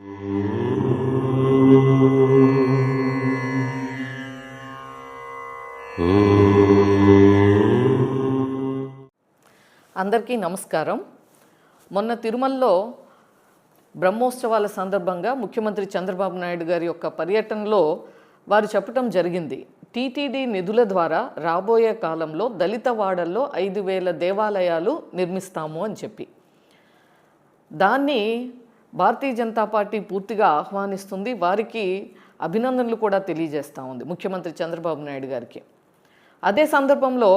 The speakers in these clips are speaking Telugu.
అందరికీ నమస్కారం. మొన్న తిరుమలలో బ్రహ్మోత్సవాల సందర్భంగా ముఖ్యమంత్రి చంద్రబాబు నాయుడు గారి యొక్క పర్యటనలో వారు చెప్పటం జరిగింది. టీటీడీ నిధుల ద్వారా రాబోయే కాలంలో దళిత వాడల్లో ఐదు వేల దేవాలయాలు నిర్మిస్తాము అని చెప్పి. దాన్ని భారతీయ జనతా పార్టీ పూర్తిగా ఆహ్వానిస్తుంది. వారికి అభినందనలు కూడా తెలియజేస్తూ ఉంది ముఖ్యమంత్రి చంద్రబాబు నాయుడు గారికి. అదే సందర్భంలో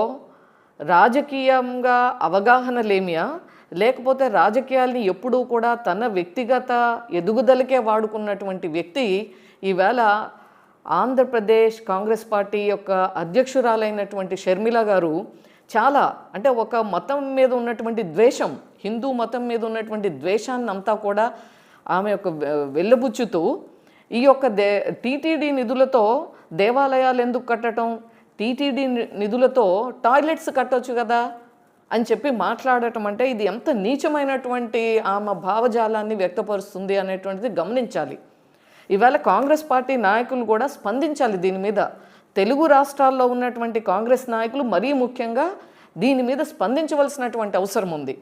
రాజకీయంగా అవగాహన లేమియా లేకపోతే రాజకీయాల్ని ఎప్పుడూ కూడా తన వ్యక్తిగత ఎదుగుదలకే వాడుకున్నటువంటి వ్యక్తి ఈవేళ ఆంధ్రప్రదేశ్ కాంగ్రెస్ పార్టీ యొక్క అధ్యక్షురాలైనటువంటి షర్మిల గారు చాలా అంటే ఒక మతం మీద ఉన్నటువంటి ద్వేషం హిందూ మతం మీద ఉన్నటువంటి ద్వేషాన్ని అంతా కూడా ఆమె యొక్క వెళ్ళబుచ్చుతూ ఈ యొక్క దే టీటీడీ నిధులతో దేవాలయాలు ఎందుకు కట్టడం? టీటీడీ నిధులతో టాయిలెట్స్ కట్టొచ్చు కదా అని చెప్పి మాట్లాడటం అంటే ఇది ఎంత నీచమైనటువంటి ఆమె భావజాలాన్ని వ్యక్తపరుస్తుంది అనేటువంటిది గమనించాలి. ఇవాళ కాంగ్రెస్ పార్టీ నాయకులు కూడా స్పందించాలి దీని మీద. తెలుగు రాష్ట్రాల్లో ఉన్నటువంటి కాంగ్రెస్ నాయకులు మరీ ముఖ్యంగా దీని మీద స్పందించవలసినటువంటి అవసరం ఉంది.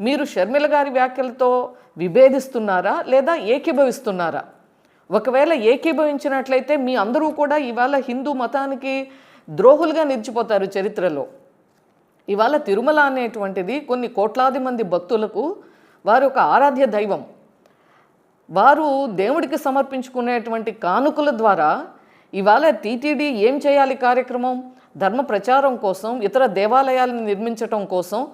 మీరు షర్మిల గారి వ్యాఖ్యలతో విభేదిస్తున్నారా లేదా ఏకీభవిస్తున్నారా? ఒకవేళ ఏకీభవించినట్లయితే మీ అందరూ కూడా ఇవాళ హిందూ మతానికి ద్రోహులుగా నిలిచిపోతారు చరిత్రలో. ఇవాళ తిరుమల అనేటువంటిది కొన్ని కోట్లాది మంది భక్తులకు వారి ఒక ఆరాధ్య దైవం. వారు దేవుడికి సమర్పించుకునేటువంటి కానుకల ద్వారా ఇవాళ టీటీడీ ఏం చేయాలి కార్యక్రమం? ధర్మ ప్రచారం కోసం ఇతర దేవాలయాలను నిర్మించటం కోసం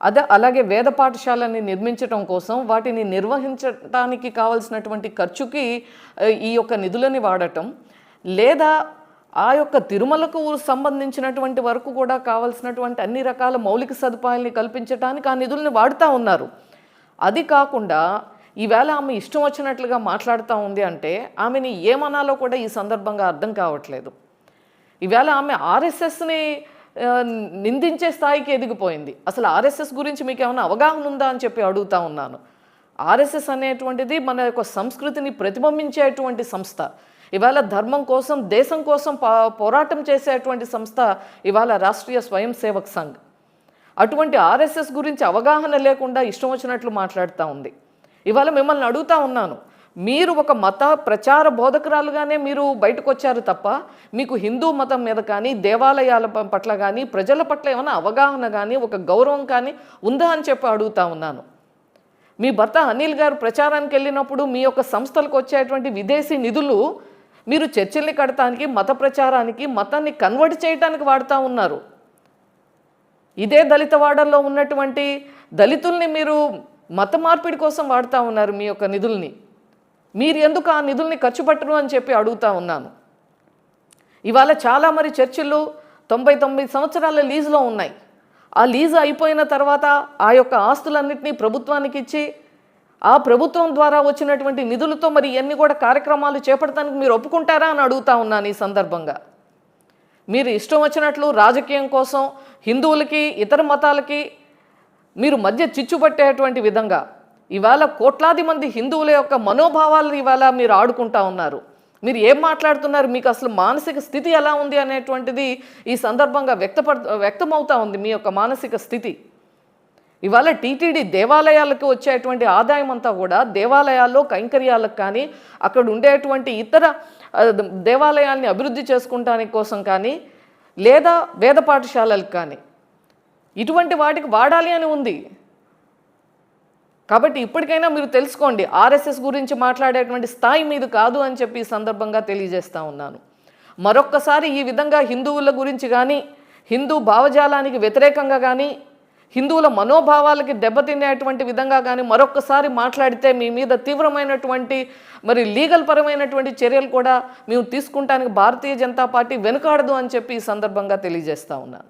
అదే అలాగే వేద పాఠశాలని నిర్మించటం కోసం వాటిని నిర్వహించటానికి కావలసినటువంటి ఖర్చుకి ఈ యొక్క నిధులని వాడటం లేదా ఆ యొక్క తిరుమలకు సంబంధించినటువంటి వరకు కూడా కావాల్సినటువంటి అన్ని రకాల మౌలిక సదుపాయాల్ని కల్పించడానికి ఆ నిధుల్ని వాడుతూ ఉన్నారు. అది కాకుండా ఈవేళ ఆమె ఇష్టం వచ్చినట్లుగా మాట్లాడుతూ ఉంది అంటే ఆమెని ఏమనాలో కూడా ఈ సందర్భంగా అర్థం కావట్లేదు. ఈవేళ ఆమె ఆర్ఎస్ఎస్ని నిందించే స్థాయికి ఎదిగిపోయింది. అసలు ఆర్ఎస్ఎస్ గురించి మీకు ఏమైనా అవగాహన ఉందా అని చెప్పి అడుగుతా ఉన్నాను. ఆర్ఎస్ఎస్ అనేటువంటిది మన యొక్క సంస్కృతిని ప్రతిబింబించేటువంటి సంస్థ. ఇవాళ ధర్మం కోసం దేశం కోసం పోరాటం చేసేటువంటి సంస్థ ఇవాళ రాష్ట్రీయ స్వయం సేవక్ సంఘ్. అటువంటి ఆర్ఎస్ఎస్ గురించి అవగాహన లేకుండా ఇష్టం వచ్చినట్లు మాట్లాడుతూ ఉంది. ఇవాళ మిమ్మల్ని అడుగుతా ఉన్నాను. మీరు ఒక మత ప్రచార బోధకురాలుగానే మీరు బయటకు వచ్చారు తప్ప మీకు హిందూ మతం మీద కానీ దేవాలయాల పట్ల కానీ ప్రజల పట్ల ఏమైనా అవగాహన కానీ ఒక గౌరవం కానీ ఉందా అని చెప్పి అడుగుతా ఉన్నాను. మీ భర్త అనిల్ గారు ప్రచారానికి వెళ్ళినప్పుడు మీ యొక్క సంస్థలకు వచ్చేటువంటి విదేశీ నిధులు మీరు చర్చిల్ని కడటానికి మత ప్రచారానికి మతాన్ని కన్వర్ట్ చేయడానికి వాడుతూ ఉన్నారు. ఇదే దళిత వాడల్లో ఉన్నటువంటి దళితుల్ని మీరు మత మార్పిడి కోసం వాడుతూ ఉన్నారు మీ యొక్క నిధుల్ని. మీరు ఎందుకు ఆ నిధుల్ని ఖర్చు పెట్టరు అని చెప్పి అడుగుతా ఉన్నాను. ఇవాళ చాలా మరి చర్చిలు తొంభై తొమ్మిది సంవత్సరాల లీజులో ఉన్నాయి. ఆ లీజు అయిపోయిన తర్వాత ఆ యొక్క ఆస్తులన్నింటినీ ప్రభుత్వానికి ఇచ్చి ఆ ప్రభుత్వం ద్వారా వచ్చినటువంటి నిధులతో మరి ఇవన్నీ కూడా కార్యక్రమాలు చేపడటానికి మీరు ఒప్పుకుంటారా అని అడుగుతా ఉన్నాను ఈ సందర్భంగా. మీరు ఇష్టం వచ్చినట్లు రాజకీయం కోసం హిందువులకి ఇతర మతాలకి మీరు మధ్య చిచ్చు పట్టేటువంటి విధంగా ఇవాళ కోట్లాది మంది హిందువుల యొక్క మనోభావాలు ఇవాళ మీరు ఆడుకుంటా ఉన్నారు. మీరు ఏం మాట్లాడుతున్నారు? మీకు అసలు మానసిక స్థితి ఎలా ఉంది అనేటువంటిది ఈ సందర్భంగా వ్యక్తపడ వ్యక్తమవుతా ఉంది మీ యొక్క మానసిక స్థితి. ఇవాళ టీటీడీ దేవాలయాలకు వచ్చేటువంటి ఆదాయం అంతా కూడా దేవాలయాల్లో కైంకర్యాలకు కానీ అక్కడ ఉండేటువంటి ఇతర దేవాలయాల్ని అభివృద్ధి చేసుకుంటానికి కోసం కానీ లేదా వేద పాఠశాలలకు కానీ ఇటువంటి వాటికి వాడాలి అని ఉంది. కాబట్టి ఇప్పటికైనా మీరు తెలుసుకోండి ఆర్ఎస్ఎస్ గురించి మాట్లాడేటువంటి స్థాయి మీది కాదు అని చెప్పి ఈ సందర్భంగా తెలియజేస్తా ఉన్నాను. మరొక్కసారి ఈ విధంగా హిందువుల గురించి కానీ హిందూ భావజాలానికి వ్యతిరేకంగా కానీ హిందువుల మనోభావాలకి దెబ్బతినేటువంటి విధంగా కానీ మరొక్కసారి మాట్లాడితే మీ మీద తీవ్రమైనటువంటి మరి లీగల్ పరమైనటువంటి చర్యలు కూడా మేము తీసుకుంటానికి భారతీయ జనతా పార్టీ వెనుకాడదు అని చెప్పి ఈ సందర్భంగా తెలియజేస్తా ఉన్నాను.